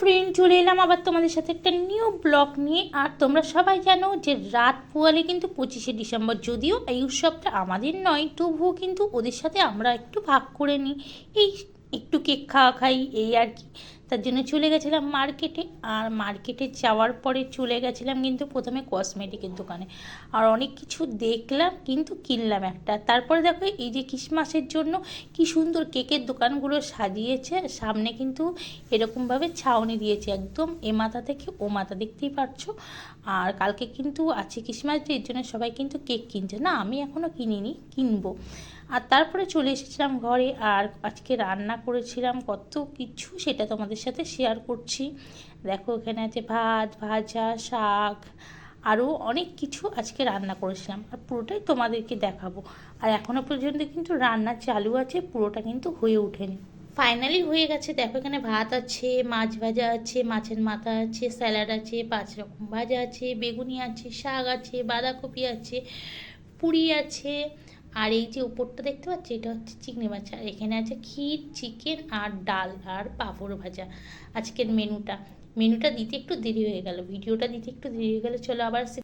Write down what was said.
Friend চলে এলাম আবার তোমাদের সাথে একটা নিউ ব্লগ নিয়ে। আর তোমরা সবাই জানো যে রাত পোয়ালে কিন্তু পঁচিশে ডিসেম্বর, যদিও এই উৎসবটা আমাদের নয়, তবুও কিন্তু ওদের সাথে আমরা একটু ভাগ করে নিই। এই একটু কেক খাওয়া খাই, এই আর কি। তার জন্য চলে গেছিলাম মার্কেটে। আর মার্কেটে যাওয়ার পরে চলে গেছিলাম কিন্তু প্রথমে কসমেটিকের দোকানে। আর অনেক কিছু দেখলাম কিন্তু কিনলাম একটা। তারপরে দেখো এই যে ক্রিসমাসের জন্য কি সুন্দর কেকের দোকানগুলো সাজিয়েছে। সামনে কিন্তু এরকমভাবে ছাউনি দিয়েছে একদম এ মাথা থেকে ও মাথা দেখতেই পারছ। আর কালকে কিন্তু আছে ক্রিসমাস ডে এর জন্য সবাই কিন্তু কেক কিনছে। না, আমি এখনও কিনিনি, কিনবো। আর তারপরে চলে এসেছিলাম ঘরে আর আজকে রান্না করেছিলাম, কত কিছু সেটা তোমাদের সাথে শেয়ার করছি। দেখো এখানে আছে ভাত, ভাজা, শাক আরও অনেক কিছু আজকে রান্না করেছিলাম আর পুরোটাই তোমাদেরকে দেখাবো। আর এখনও পর্যন্ত কিন্তু রান্না চালু আছে, পুরোটা কিন্তু হয়ে ওঠেনি। ফাইনালি হয়ে গেছে, দেখো এখানে ভাত আছে, মাছ ভাজা আছে, মাছের মাথা আছে, স্যালাড আছে, পাঁচ রকম ভাজা আছে, বেগুনি আছে, শাক আছে, বাঁধাকপি আছে, পুরি আছে আর এই যে উপরটা দেখতে পাচ্ছি, এটা হচ্ছে চিংড়ি মাছ। আর এখানে আছে ক্ষীর, চিকেন আর ডাল আর পাঁপড় ভাজা। আজকের মেনুটা। মেনুটা দিতে একটু দেরি হয়ে গেল। ভিডিওটা দিতে একটু দেরি হয়ে গেল। চলো আবার